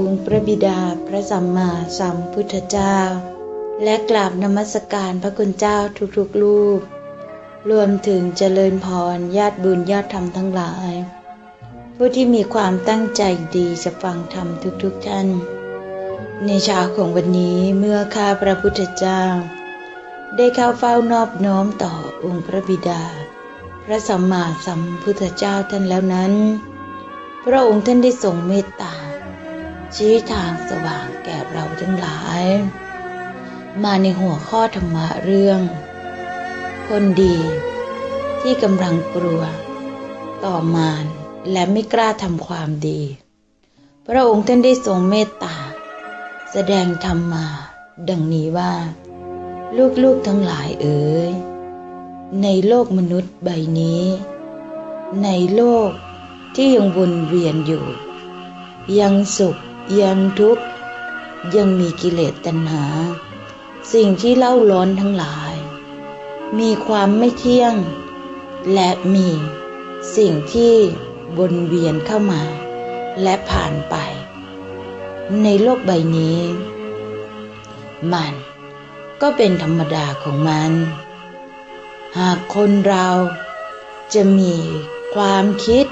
องค์พระบิดาพระสัมมาสัมพุทธเจ้า และกราบนมัสการพระคุณเจ้าทุกๆรูป รวมถึงเจริญพรญาติบุญญาติธรรมทั้งหลาย ผู้ที่มีความตั้งใจดีจะฟังธรรมทุกๆท่าน ในเช้าของวันนี้เมื่อข้าพระพุทธเจ้า ได้เข้าเฝ้านอบน้อมต่อองค์พระบิดา พระสัมมาสัมพุทธเจ้าท่านแล้วนั้นพระองค์ท่านได้ทรงเมตตา ชี้ทางสว่างแก่เราทั้งหลาย มาในหัวข้อธรรมะเรื่อง คนดีที่กำลังกลัว ต่อมารและไม่กล้าทำความดี พระองค์ท่านได้ทรงเมตตา แสดงธรรมมา ดังนี้ว่า ลูกๆทั้งหลายเอ๋ยในโลกมนุษย์ใบนี้ ในโลกที่ยังวนเวียนอยู่ ยังสุข ยังทุกข์ยังมีกิเลสตัณหา สิ่งที่เล่าร้อนทั้งหลาย มีความไม่เที่ยง และมีสิ่งที่วนเวียนเข้ามา และผ่านไป ในโลกใบนี้ มันก็เป็นธรรมดาของมัน หากคนเราจะมีความคิด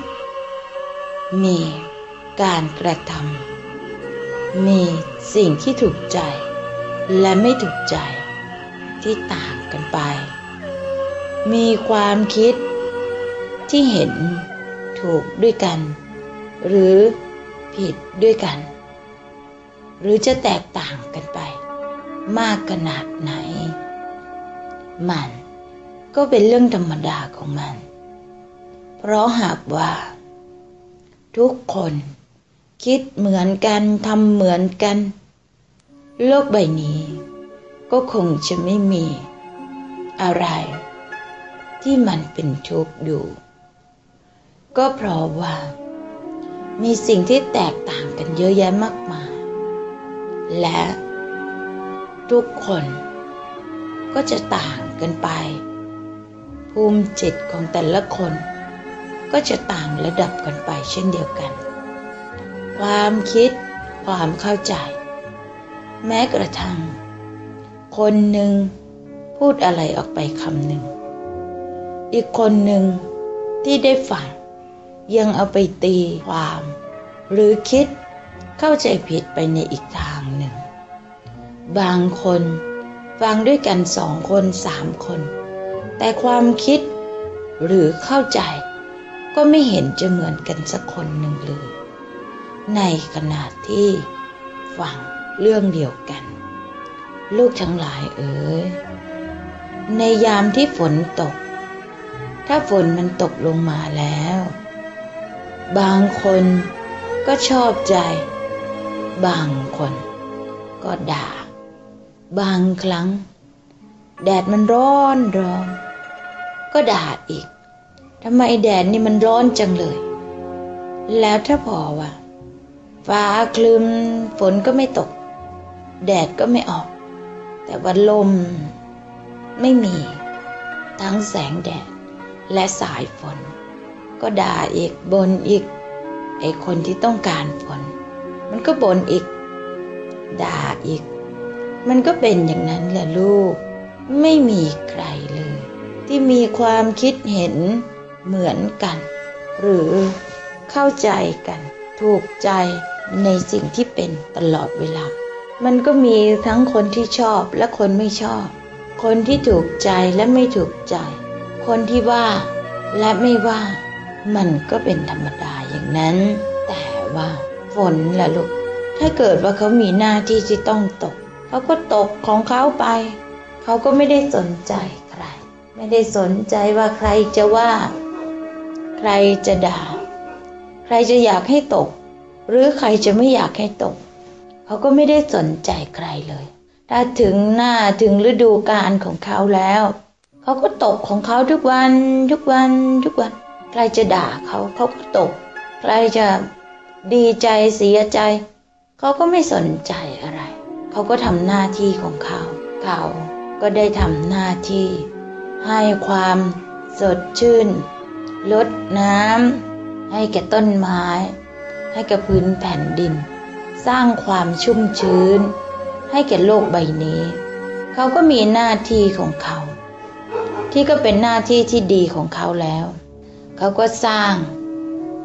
มีการกระทำ มีสิ่งที่ถูกใจ และไม่ถูกใจ ที่ต่างกันไป มีความคิดที่เห็นถูกด้วยกัน หรือผิดด้วยกัน หรือจะแตกต่างกันไป มากขนาดไหน มันก็เป็นเรื่องธรรมดาของมัน เพราะหากว่า ทุกคน คิดเหมือนกันทำเหมือนกัน โลกใบนี้ ก็คงจะไม่มี อะไร ที่มันเป็นทุกข์อยู่ ก็เพราะว่า มีสิ่งที่แตกต่างกันเยอะแยะมากมาย และทุกคนก็จะต่างกันไป ภูมิจิตของแต่ละคน ก็จะต่างระดับกันไปเช่นเดียวกัน ความคิด ความเข้าใจ แม้กระทั่ง คนหนึ่งพูดอะไรออกไปคำหนึ่ง อีกคนหนึ่งที่ได้ฟังยังเอาไปตีความ หรือคิดเข้าใจผิดไปในอีกทางหนึ่ง บางคนฟังด้วยกันสองคนสามคน แต่ความคิดหรือเข้าใจก็ไม่เห็นจะเหมือนกันสักคนหนึ่งเลย ในขณะที่ฟังเรื่องเดียวกัน ลูกทั้งหลายเอ๋ยในยามที่ฝนตก ถ้าฝนมันตกลงมาแล้ว บางคนก็ชอบใจ บางคนก็ด่า บางครั้ง แดดมันร้อนร้อน ก็ด่าอีกทำไมแดดนี่มันร้อนจังเลย แล้วถ้าพอว่า ฟ้าคลึมฝนก็ไม่ตก แดดก็ไม่ออก แต่ว่าลมไม่มี ทั้งแสงแดดและสายฝน ก็ด่าอีกบนอีก ไอคนที่ต้องการฝน มันก็บ่นอีก ด่าอีก มันก็เป็นอย่างนั้นแหละลูก ไม่มีใครเลย ที่มีความคิดเห็นเหมือนกัน หรือเข้าใจกัน ถูกใจในสิ่งที่เป็นตลอดเวลา มันก็มีทั้งคนที่ชอบและคนไม่ชอบ คนที่ถูกใจและไม่ถูกใจ คนที่ว่าและไม่ว่า มันก็เป็นธรรมดาอย่างนั้น แต่ว่าฝนล่ะลูก ถ้าเกิดว่าเขามีหน้าที่ที่ต้องตก เขาก็ตกของเขาไป เขาก็ไม่ได้สนใจใคร ไม่ได้สนใจว่าใครจะว่า ใครจะด่า ใครจะอยากให้ตก หรือใครจะไม่อยากให้ตก เขาก็ไม่ได้สนใจใครเลย ถ้าถึงหน้าถึงฤดูกาลของเขาแล้ว เขาก็ตกของเขาทุกวันทุกวันทุกวัน ใครจะด่าเขาเขาก็ตก ใครจะดีใจเสียใจ เขาก็ไม่สนใจอะไร เขาก็ทำหน้าที่ของเขา เขาก็ได้ทำหน้าที่ ให้ความสดชื่น ลดน้ำ ให้แก่ต้นไม้ ให้แกับพื้นแผ่นดิน สร้างความชุ่มชื้น ให้แก่โลกใบนี้ เขาก็มีหน้าที่ของเขา ที่ก็เป็นหน้าที่ที่ดีของเขาแล้ว เขาก็สร้าง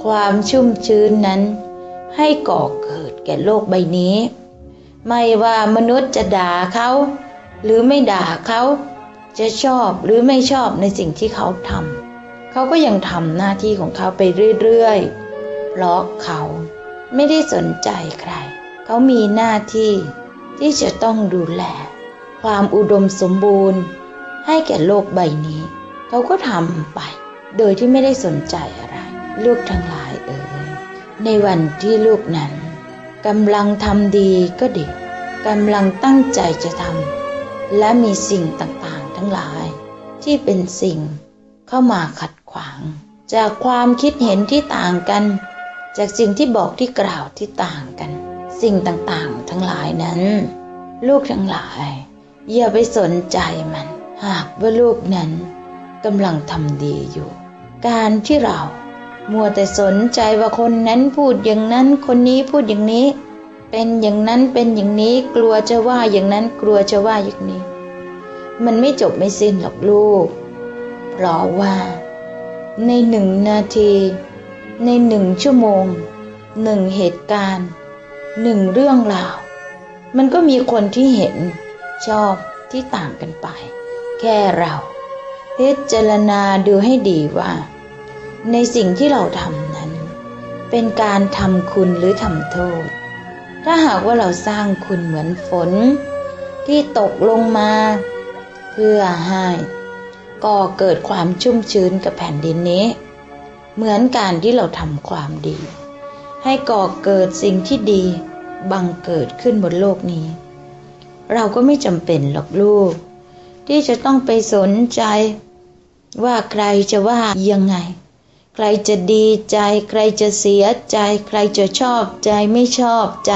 ความชุ่มชื้นนั้น ให้ก่อเกิดแก่โลกใบนี้ ไม่ว่ามนุษย์จะด่าเขา หรือไม่ด่าเขาจะชอบหรือไม่ชอบในสิ่งที่เขาทำ เขาก็ยังทำหน้าที่ของเขาไปเรื่อยๆเพราะเขาไม่ได้สนใจใคร เขามีหน้าที่ที่จะต้องดูแล ความอุดมสมบูรณ์ ให้แก่โลกใบนี้ เขาก็ทำไป โดยที่ไม่ได้สนใจอะไร ลูกทั้งหลายเอ่ยในวันที่ลูกนั้นกำลังทำดีก็ดีกำลังตั้งใจจะทำและมีสิ่งต่างๆทั้งหลาย ที่เป็นสิ่งเข้ามาขัด ขวาง จากความคิดเห็นที่ต่างกัน จากสิ่งที่บอกที่กล่าวที่ต่างกัน สิ่งต่างๆ ทั้งหลายนั้น ลูกทั้งหลาย อย่าไปสนใจมัน หากว่าลูกนั้นกำลังทำดีอยู่ การที่เรามัวแต่สนใจว่าคนนั้นพูดอย่างนั้น คนนี้พูดอย่างนี้ เป็นอย่างนั้นเป็นอย่างนี้กลัวจะว่าอย่างนั้นกลัวจะว่าอย่างนี้ มันไม่จบไม่สิ้นหรอกลูก เพราะว่า ในหนึ่งนาที ในหนึ่งชั่วโมงหนึ่งเหตุการณ์หนึ่งเรื่องราว มันก็มีคนที่เห็นชอบที่ต่างกันไป แค่เราพิจารณาดูให้ดีว่า ในสิ่งที่เราทำนั้น เป็นการทำคุณหรือทำโทษ ถ้าหากว่าเราสร้างคุณเหมือนฝน ที่ตกลงมา เพื่อให้ ก่อเกิดความชุ่มชื้นกับแผ่นดินนี้ เหมือนการที่เราทำความดี ให้ก่อเกิดสิ่งที่ดีบังเกิดขึ้นบนโลกนี้ เราก็ไม่จำเป็นหรอกลูก ที่จะต้องไปสนใจ ว่าใครจะว่ายังไง ใครจะดีใจ ใครจะเสียใจ ใครจะชอบใจไม่ชอบใจ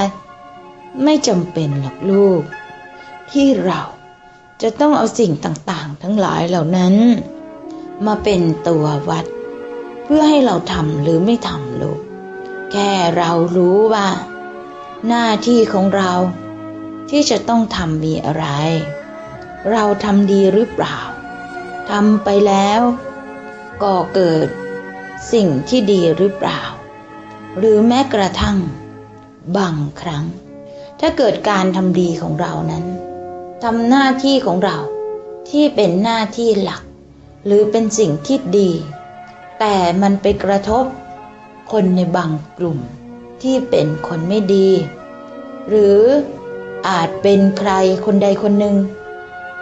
ไม่จำเป็นหรอกลูก ที่เรา จะต้องเอาสิ่งต่างๆ ทั้งหลายเหล่านั้น มาเป็นตัววัด เพื่อให้เราทำหรือไม่ทำลูกแค่เรารู้ว่า หน้าที่ของเราที่จะต้องทำมีอะไร เราทำดีหรือเปล่าทำไปแล้วก่อเกิดสิ่งที่ดีหรือเปล่า หรือแม้กระทั่งบางครั้ง ถ้าเกิดการทำดีของเรานั้น ทำหน้าที่ของเราที่เป็นหน้าที่หลัก หรือเป็นสิ่งที่ดี แต่มันไปกระทบ คนในบางกลุ่มที่เป็นคนไม่ดี หรืออาจเป็นใครคนใดคนหนึ่ง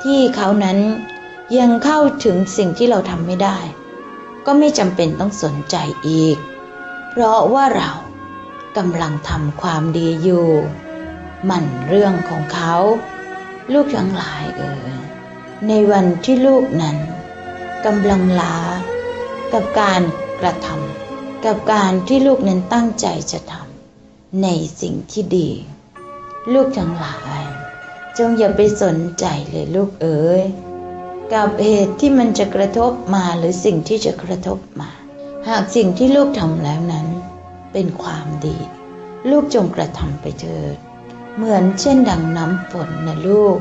ที่เขานั้นยังเข้าถึงสิ่งที่เราทำไม่ได้ ก็ไม่จำเป็นต้องสนใจอีก เพราะว่าเรากำลังทำความดีอยู่ มันเรื่องของเขา ลูกทั้งหลายเออในวันที่ลูกนั้นกำลังลากับการกระทำกับการที่ลูกนั้นตั้งใจจะทำในสิ่งที่ดี ลูกทั้งหลาย จงอย่าไปสนใจเลยลูกเอ๋ยกับเหตุที่มันจะกระทบมาหรือสิ่งที่จะกระทบมา หากสิ่งที่ลูกทำแล้วนั้น เป็นความดี ลูกจงกระทำไปเถิด เหมือนเช่นดังน้ำฝนนะลูก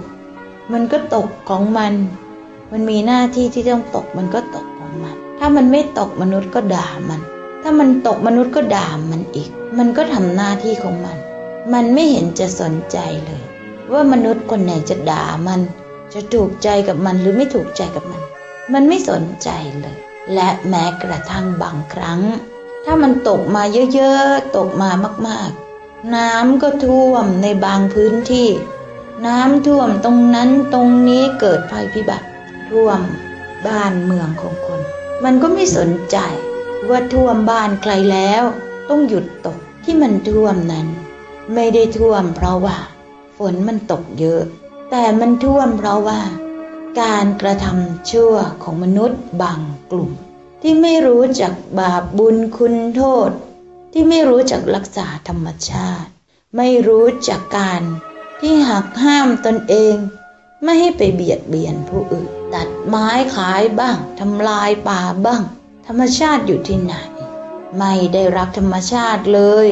มันก็ตกของมัน มันมีหน้าที่ที่ต้องตกมันก็ตกของมัน ถ้ามันไม่ตกมนุษย์ก็ด่ามัน ถ้ามันตกมนุษย์ก็ด่ามันอีก มันก็ทำหน้าที่ของมัน มันไม่เห็นจะสนใจเลย ว่ามนุษย์คนไหนจะด่ามัน จะถูกใจกับมันหรือไม่ถูกใจกับมัน มันไม่สนใจเลย และแม้กระทั่งบางครั้ง ถ้ามันตกมาเยอะๆ ตกมามากๆ น้ำก็ท่วมในบางพื้นที่ น้ำท่วมตรงนั้นตรงนี้เกิดภัยพิบัติท่วมบ้านเมืองของคน มันก็ไม่สนใจว่าท่วมบ้านใครแล้ว ต้องหยุดตกที่มันท่วมนั้น ไม่ได้ท่วมเพราะว่า ฝนมันตกเยอะ แต่มันท่วมเพราะว่า การกระทำชั่วของมนุษย์บางกลุ่ม ที่ไม่รู้จักบาปบุญคุณโทษ ที่ไม่รู้จักรักษาธรรมชาติ ไม่รู้จักการที่หักห้ามตนเอง ไม่ให้ไปเบียดเบียนผู้อื่น ตัดไม้ขายบ้างทำลายป่าบ้าง ธรรมชาติอยู่ที่ไหน ไม่ได้รักธรรมชาติเลย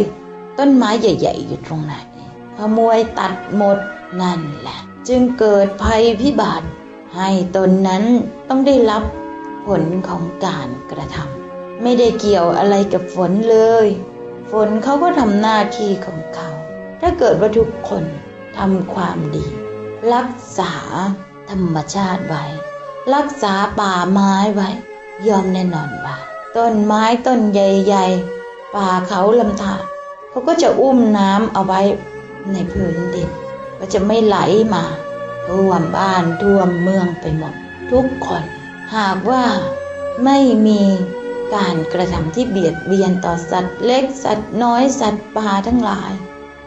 ต้นไม้ใหญ่ๆอยู่ตรงไหนขโมยตัดหมดนั่นแหละ จึงเกิดภัยพิบัติให้ตนนั้นต้องได้รับผลของการกระทำไม่ได้เกี่ยวอะไรกับฝนเลย ฝนเขาก็ทำหน้าที่ของเขา ถ้าเกิดว่าทุกคนทำความดี รักษาธรรมชาติไว้ รักษาป่าไม้ไว้ ยอมแน่นอนว่าต้นไม้ต้นใหญ่ๆ ป่าเขาลำธารเขาก็จะอุ้มน้ำเอาไว้ในพื้นดิน ก็จะไม่ไหลมาท่วมบ้านท่วมเมืองไปหมด ทุกคน หากว่าไม่มี การกระทำที่เบียดเบียนต่อสัตว์ เล็กสัตว์น้อยสัตว์ป่าทั้งหลาย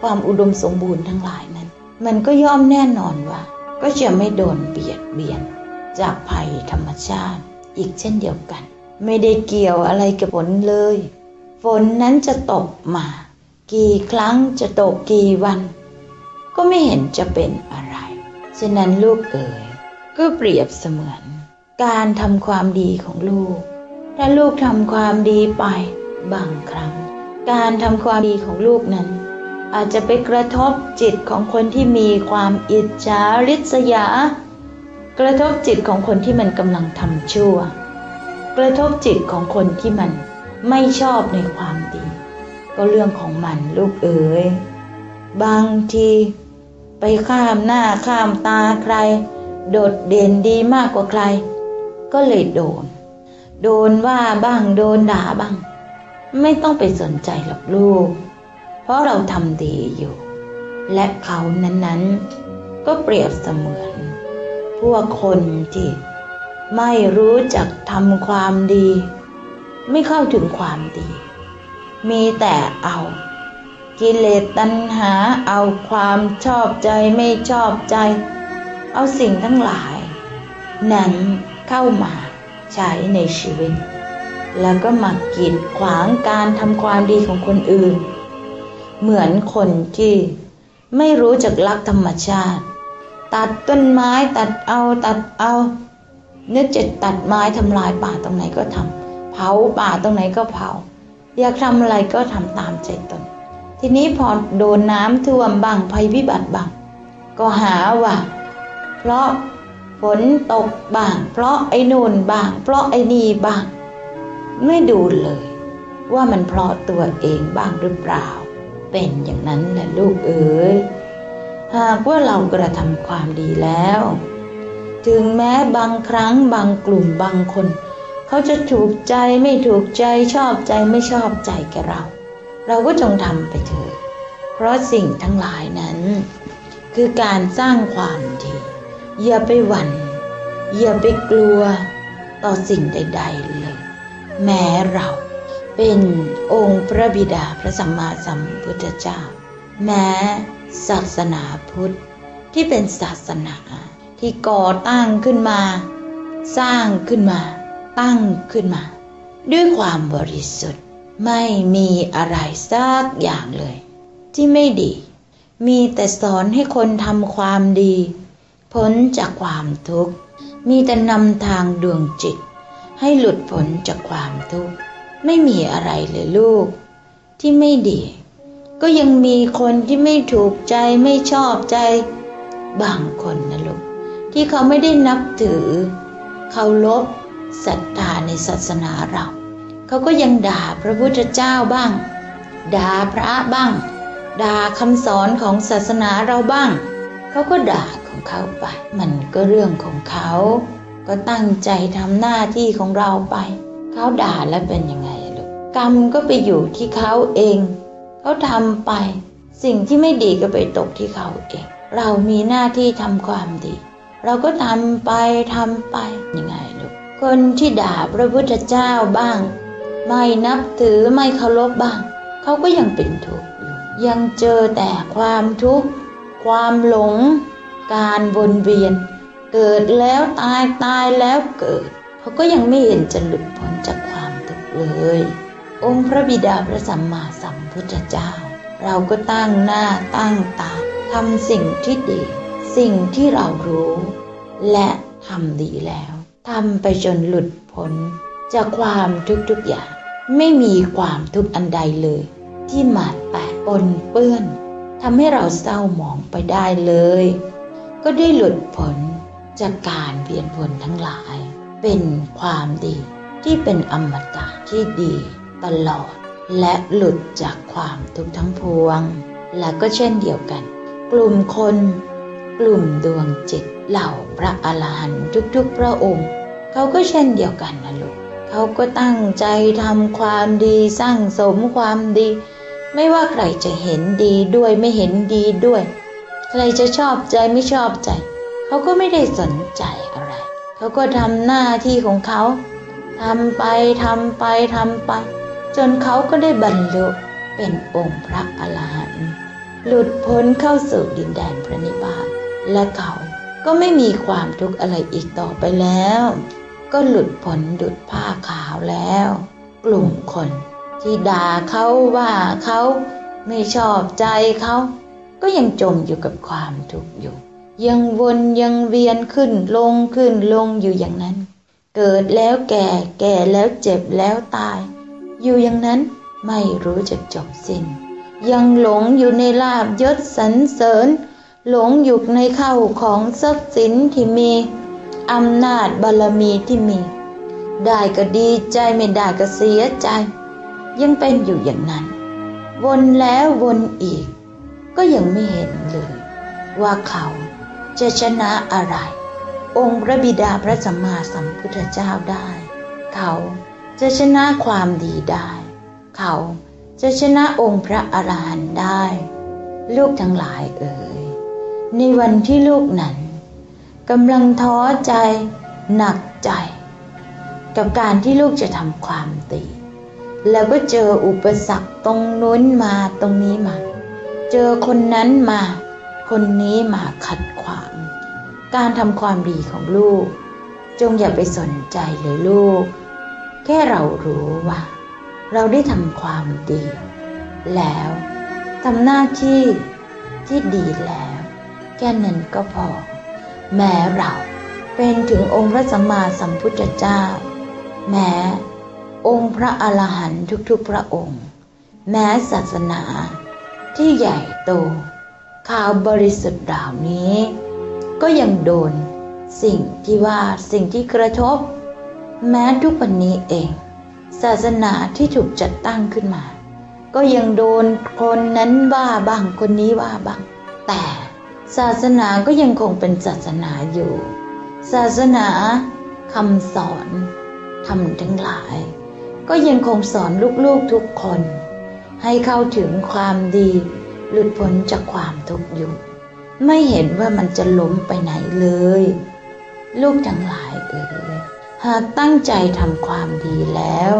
ความอุดมสมบูรณ์ทั้งหลายนั้น มันก็ย่อมแน่นอนว่า ก็จะไม่โดนเบียดเบียน จากภัยธรรมชาติ อีกเช่นเดียวกัน ไม่ได้เกี่ยวอะไรกับฝนเลย ฝนนั้นจะตกมา กี่ครั้งจะตกกี่วัน ก็ไม่เห็นจะเป็นอะไร ฉะนั้นลูกเอ๋ยก็เปรียบเสมือน การทำความดีของลูก ถ้าลูกทำความดีไปบางครั้ง การทำความดีของลูกนั้น อาจจะไปกระทบจิตของคนที่มีความอิจฉาริษยา กระทบจิตของคนที่มันกำลังทำชั่ว กระทบจิตของคนที่มันไม่ชอบในความดี ก็เรื่องของมันลูกเอ๋ยบางทีไปข้ามหน้าข้ามตาใคร โดดเด่นดีมากกว่าใคร ก็เลยโดน โดนว่าบ้างโดนด่าบ้าง ไม่ต้องไปสนใจหรอกลูก เพราะเราทำดีอยู่ และเขานั้นๆ ก็เปรียบเสมือน พวกคนที่ไม่รู้จักทำความดี ไม่เข้าถึงความดี มีแต่เอา กิเลสตัณหาเอาความชอบใจไม่ชอบใจ เอาสิ่งทั้งหลาย นั้นเข้ามา ใช้ในชีวิต แล้วก็มากีดขวางการทำความดีของคนอื่น เหมือนคนที่ไม่รู้จักรักธรรมชาติ ตัดต้นไม้ตัดเอาตัดเอานึกจะตัดไม้ทำลายป่าตรงไหนก็ทำเผาป่าตรงไหนก็เผา อยากทำอะไรก็ทำตามใจตน ทีนี้พอโดนน้ำท่วมบ้างภัยพิบัติบ้างก็หาว่า เพราะ ฝนตกบ้าง เพราะไอ้นู่นบ้าง เพราะไอ้นี่บ้าง ไม่ดูเลย ว่ามันเพราะตัวเองบ้างหรือเปล่า เป็นอย่างนั้นแหละลูกเอ๋ยหากว่าเรากระทำความดีแล้ว ถึงแม้บางครั้งบางกลุ่มบางคน เขาจะถูกใจไม่ถูกใจชอบใจไม่ชอบใจแกเรา เราก็จงทำไปเถิดเพราะสิ่งทั้งหลายนั้น คือการสร้างความดี อย่าไปหวัน่น อย่าไปกลัวต่อสิ่งใด ๆ เลย แม้เราเป็นองค์พระบิดาพระสัมมาสัมพุทธเจ้า แม้ศาสนาพุทธที่เป็นศาสนาที่ก่อตั้งขึ้นมา สร้างขึ้นมา ตั้งขึ้นมา ด้วยความบริสุทธิ์ไม่มีอะไรสักอย่างเลย ที่ไม่ดี มีแต่สอนให้คนทำความดี พ้นจากความทุกข์ มีแต่นำทางดวงจิต ให้หลุดพ้นจากความทุกข์ ไม่มีอะไรเลยลูก ที่ไม่ดี ก็ยังมีคนที่ไม่ถูกใจไม่ชอบใจ บางคนนะลูก ที่เขาไม่ได้นับถือเคารพศรัทธาในศาสนาเรา เขาก็ยังด่าพระพุทธเจ้าบ้าง ด่าพระบ้าง ด่าคำสอนของศาสนาเราบ้าง เขาก็ด่าของเขาไป มันก็เรื่องของเขา ก็ตั้งใจทำหน้าที่ของเราไป เขาด่าแล้วเป็นยังไงลูกกรรมก็ไปอยู่ที่เขาเอง เขาทำไป สิ่งที่ไม่ดีก็ไปตกที่เขาเอง เรามีหน้าที่ทำความดี เราก็ทำไปทำไปยังไงลูกคนที่ด่าพระพุทธเจ้าบ้าง ไม่นับถือไม่เคารพบ้าง เขาก็ยังเป็นทุกข์อยู่ยังเจอแต่ความทุกข์ ความหลง การวนเวียน เกิดแล้วตายตายแล้วเกิด เขาก็ยังไม่เห็นจะหลุดพ้นจากความทุกข์เลย องค์พระบิดาพระสัมมาสัมพุทธเจ้า เราก็ตั้งหน้าตั้งตาทำสิ่งที่ดี สิ่งที่เรารู้ และทำดีแล้วทำไปจนหลุดพ้นจากความทุกทุกอย่าง ไม่มีความทุกข์อันใดเลย ที่หมาดแปะปนเปื้อน ทำให้เราเศร้าหมองไปได้เลย ก็ได้หลุดพ้นจากการเวียนวนทั้งหลาย เป็นความดีที่เป็นอมตะที่ดีตลอด และหลุดจากความทุกข์ทั้งพวง และก็เช่นเดียวกัน กลุ่มคน กลุ่มดวงจิตเหล่าพระอรหันต์ทุกๆพระองค์เขาก็เช่นเดียวกันนะลูกเขาก็ตั้งใจทำความดีสร้างสมความดี ไม่ว่าใครจะเห็นดีด้วยไม่เห็นดีด้วย ใครจะชอบใจไม่ชอบใจ เขาก็ไม่ได้สนใจอะไร เขาก็ทำหน้าที่ของเขาทำไปทำไปทำไป จนเขาก็ได้บรรลุเป็นองค์พระอรหันต์หลุดพ้นเข้าสู่ดินแดนพระนิพพาน และเขาก็ไม่มีความทุกข์อะไรอีกต่อไปแล้ว ก็หลุดพ้นดุดผ้าขาวแล้ว กลุ่มคน ที่ด่าเขาว่าเขาไม่ชอบใจเขา ก็ยังจมอยู่กับความทุกข์อยู่ ยังวนยังเวียนขึ้นลงขึ้นลงอยู่อย่างนั้น เกิดแล้วแก่แก่แล้วเจ็บแล้วตาย อยู่อย่างนั้นไม่รู้จักจบสิ้น ยังหลงอยู่ในลาบยศสรรเสริญ หลงอยู่ในเข้าของทรัพย์สินที่มีอำนาจบารมีที่มี ได้ก็ดีใจไม่ได้ก็เสียใจ ยังเป็นอยู่อย่างนั้น วนแล้ววนอีก ก็ยังไม่เห็นเลย ว่าเขาจะชนะอะไร องค์พระบิดาพระสัมมาสัมพุทธเจ้าได้ เขาจะชนะความดีได้ เขาจะชนะองค์พระอรหันต์ได้ ลูกทั้งหลายเอ่ยในวันที่ลูกนั้นกำลังท้อใจ หนักใจ กับการที่ลูกจะทำความดี แล้วก็เจออุปสรรคตรงนู้นมาตรงนี้มา เจอคนนั้นมา คนนี้มาขัดขวาง การทำความดีของลูก จงอย่าไปสนใจเลยลูก แค่เรารู้ว่า เราได้ทำความดี แล้วทำหน้าที่ที่ดีแล้ว แค่นั้นก็พอ แม้เราเป็นถึงองค์พระสัมมาสัมพุทธเจ้า แม้ องค์พระอรหันต์ทุกๆพระองค์ แม้ศาสนาที่ใหญ่โตข่าวบริสุทธิ์เหล่านี้ ก็ยังโดนสิ่งที่ว่าสิ่งที่กระทบ แม้ทุกวันนี้เอง ศาสนาที่ถูกจัดตั้งขึ้นมา ก็ยังโดนคนนั้นว่าบ้างคนนี้ว่าบ้าง แต่ศาสนาก็ยังคงเป็นศาสนาอยู่ ศาสนาคำสอนทำทั้งหลาย ก็ยังคงสอนลูกๆทุกคน ให้เข้าถึงความดี หลุดพ้นจากความทุกข์อยู่ ไม่เห็นว่ามันจะล้มไปไหนเลย ลูกทั้งหลายเอ่ยหากตั้งใจทำความดีแล้ว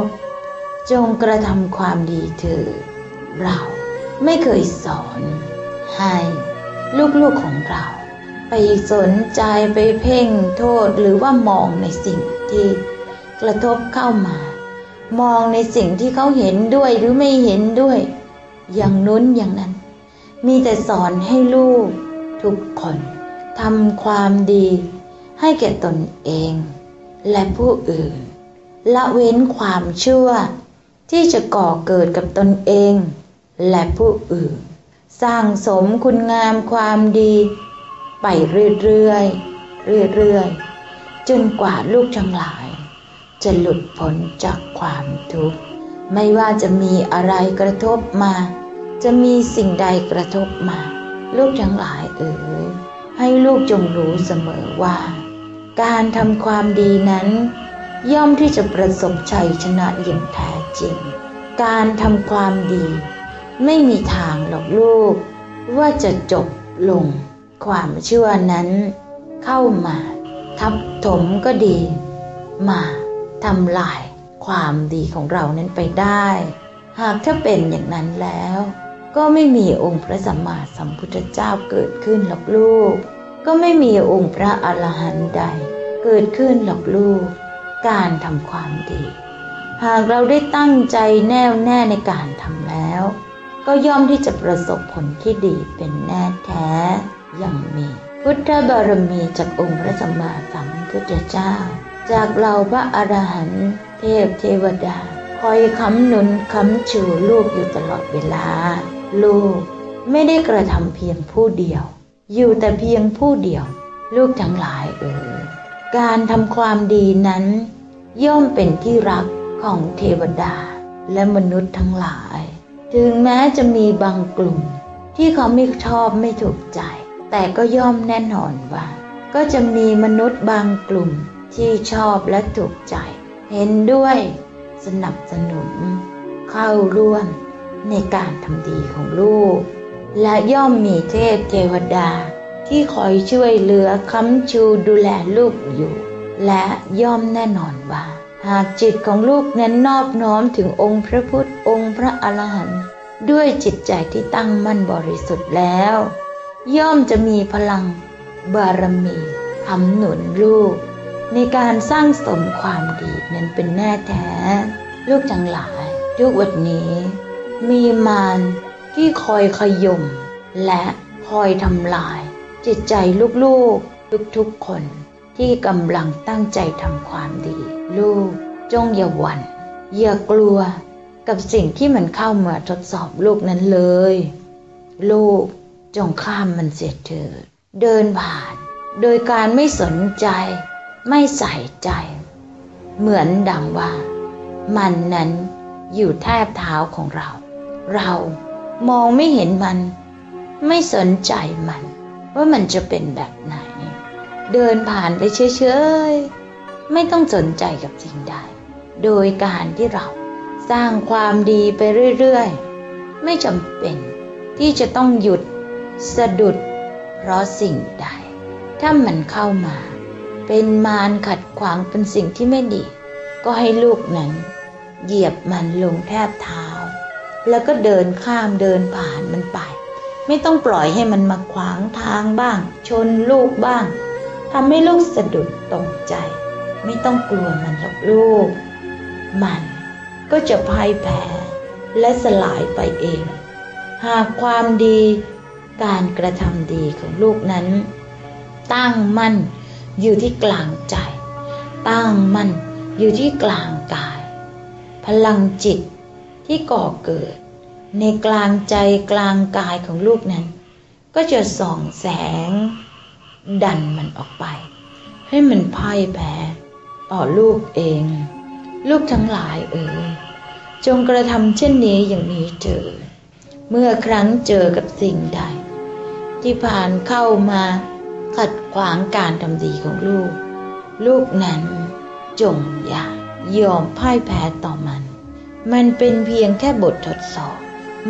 จงกระทำความดีเถิดเราไม่เคยสอน ให้ลูกๆของเรา ไปสนใจไปเพ่งโทษหรือว่ามองในสิ่งที่กระทบเข้ามา มองในสิ่งที่เขาเห็นด้วยหรือไม่เห็นด้วย อย่างนู้นอย่างนั้น มีแต่สอนให้ลูก ทุกคนทำความดี ให้แก่ตนเอง และผู้อื่น ละเว้นความชั่ว ที่จะก่อเกิดกับตนเอง และผู้อื่น สร้างสมคุณงามความดี ไปเรื่อยๆเรื่อยๆจนกว่าลูกทั้งหลาย จะหลุดพ้นจากความทุกข์ ไม่ว่าจะมีอะไรกระทบมา จะมีสิ่งใดกระทบมา ลูกทั้งหลายเอ๋ยให้ลูกจงรู้เสมอว่า การทำความดีนั้น ย่อมที่จะประสบชัยชนะอย่างแท้จริง การทำความดี ไม่มีทางหรอกลูก ว่าจะจบลง ความเชื่อนั้น เข้ามา ทับถมก็ดี มา ทำลายความดีของเรานั้นไปได้ หากถ้าเป็นอย่างนั้นแล้ว ก็ไม่มีองค์พระสัมมาสัมพุทธเจ้าเกิดขึ้นหรอกลูก ก็ไม่มีองค์พระอรหันต์ใด เกิดขึ้นหรอกลูก การทำความดี หากเราได้ตั้งใจแน่วแน่ในการทำแล้ว ก็ย่อมที่จะประสบผลที่ดีเป็นแน่แท้อย่างมี พุทธบารมีจากองค์พระสัมมาสัมพุทธเจ้า จากเหล่าพระอรหันต์เทพเทวดา คอยค้ำหนุนค้ำชูลูกอยู่ตลอดเวลา ลูกไม่ได้กระทำเพียงผู้เดียว อยู่แต่เพียงผู้เดียว ลูกทั้งหลายเออการทำความดีนั้น ย่อมเป็นที่รักของเทวดาและมนุษย์ทั้งหลาย ถึงแม้จะมีบางกลุ่มที่เขาไม่ชอบไม่ถูกใจ แต่ก็ย่อมแน่นอนว่า ก็จะมีมนุษย์บางกลุ่ม ที่ชอบและถูกใจ เห็นด้วยสนับสนุน เข้าร่วมในการทำดีของลูก และย่อมมีเทพเทวดาที่คอยช่วยเหลือค้ำชูดูแลลูกอยู่ และย่อมแน่นอนว่า หากจิตของลูกนั้นนอบน้อมถึงองค์พระพุทธองค์พระอรหันต์ด้วยจิตใจที่ตั้งมั่นบริสุทธิ์แล้ว ย่อมจะมีพลังบารมีคำหนุนลูก ในการสร้างสมความดีนั้นเป็นแน่แท้ ลูกจังหลายทุกวันนี้ มีมารที่คอยขยมและคอยทำลาย จิตใจลูกๆ ทุกๆคนที่กำลังตั้งใจทำความดี ลูกจงอย่าหวัน่นอย่ากลัวกับสิ่งที่มันเข้ามาทดสอบลูกนั้นเลย ลูกจงข้ามมันเสียเถิดเดินผ่าน โดยการไม่สนใจ ไม่ใส่ใจ เหมือนดังว่า มันนั้นอยู่แทบเท้าของเรา เรามองไม่เห็นมัน ไม่สนใจมัน ว่ามันจะเป็นแบบไหน เดินผ่านไปเฉยๆไม่ต้องสนใจกับสิ่งใด โดยการที่เราสร้างความดีไปเรื่อยๆ ไม่จำเป็นที่จะต้องหยุดสะดุด เพราะสิ่งใด ถ้ามันเข้ามา เป็นมารขัดขวางเป็นสิ่งที่ไม่ดี ก็ให้ลูกนั้น เหยียบมันลงแทบเท้า แล้วก็เดินข้ามเดินผ่านมันไป ไม่ต้องปล่อยให้มันมาขวางทางบ้าง ชนลูกบ้างทำให้ลูกสะดุดตกใจ ไม่ต้องกลัวมันหรอกลูก มันก็จะพ่ายแพ้และสลายไปเอง หากความดี การกระทำดีของลูกนั้น ตั้งมั่น อยู่ที่กลางใจ ตั้งมั่นอยู่ที่กลางกาย พลังจิตที่ก่อเกิด ในกลางใจกลางกายของลูกนั้น ก็จะส่องแสง ดันมันออกไป ให้มันพ่ายแพ้ต่อลูกเอง ลูกทั้งหลายเอ๋ยจงกระทำเช่นนี้อย่างนี้เถิดเมื่อครั้งเจอกับสิ่งใด ที่ผ่านเข้ามา ขัดขวางการทำดีของลูก ลูกนั้นจงอย่ายอมพ่ายแพ้ต่อมัน มันเป็นเพียงแค่บททดสอบ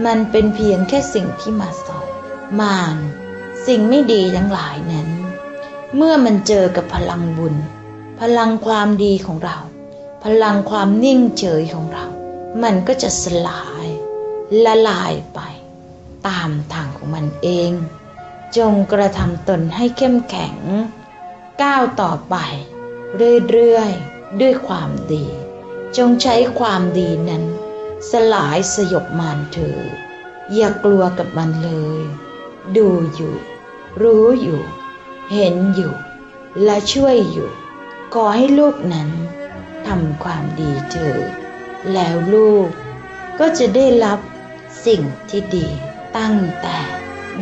มันเป็นเพียงแค่สิ่งที่มาสอนมานสิ่งไม่ดีทั้งหลายนั้น เมื่อมันเจอกับพลังบุญ พลังความดีของเรา พลังความนิ่งเฉยของเรา มันก็จะสลาย ละลายไป ตามทางของมันเอง จงกระทำตนให้เข้มแข็ง ก้าวต่อไป เรื่อยๆ ด้วยความดี จงใช้ความดีนั้น สลายสยบมานเถิดอย่ากลัวกับมันเลย ดูอยู่ รู้อยู่ เห็นอยู่ และช่วยอยู่ ขอให้ลูกนั้นทำความดีเถิดแล้วลูกก็จะได้รับสิ่งที่ดีตั้งแต่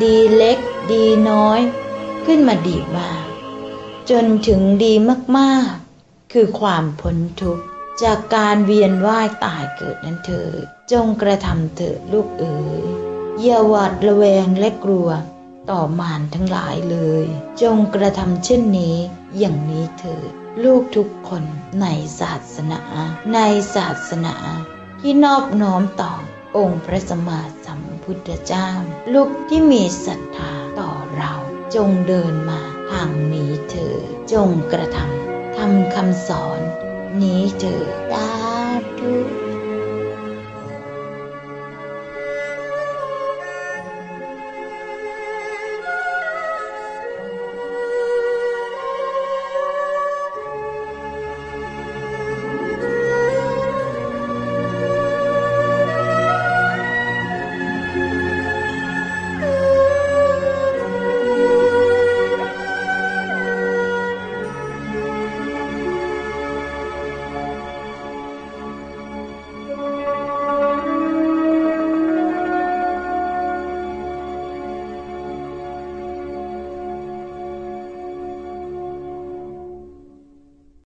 ดีเล็ก ดีน้อย ขึ้นมาดีมาก จนถึงดีมากๆ คือความพ้นทุกข์จากการเวียนว่ายตายเกิดนั้นเถิดจงกระทำเถิดลูกเอ๋ยอย่าหวาดระแวงและกลัวต่อมารทั้งหลายเลย จงกระทำเช่นนี้อย่างนี้เถิดลูกทุกคนในศาสนา ในศาสนา ที่นอบน้อมต่อองค์พระสัมมาสัมพุทธเจ้า ลูกที่มีศรัทธา จงเดินมาทางหนีเธอ จงกระทำทำคำสอน นี้เธอสาธุ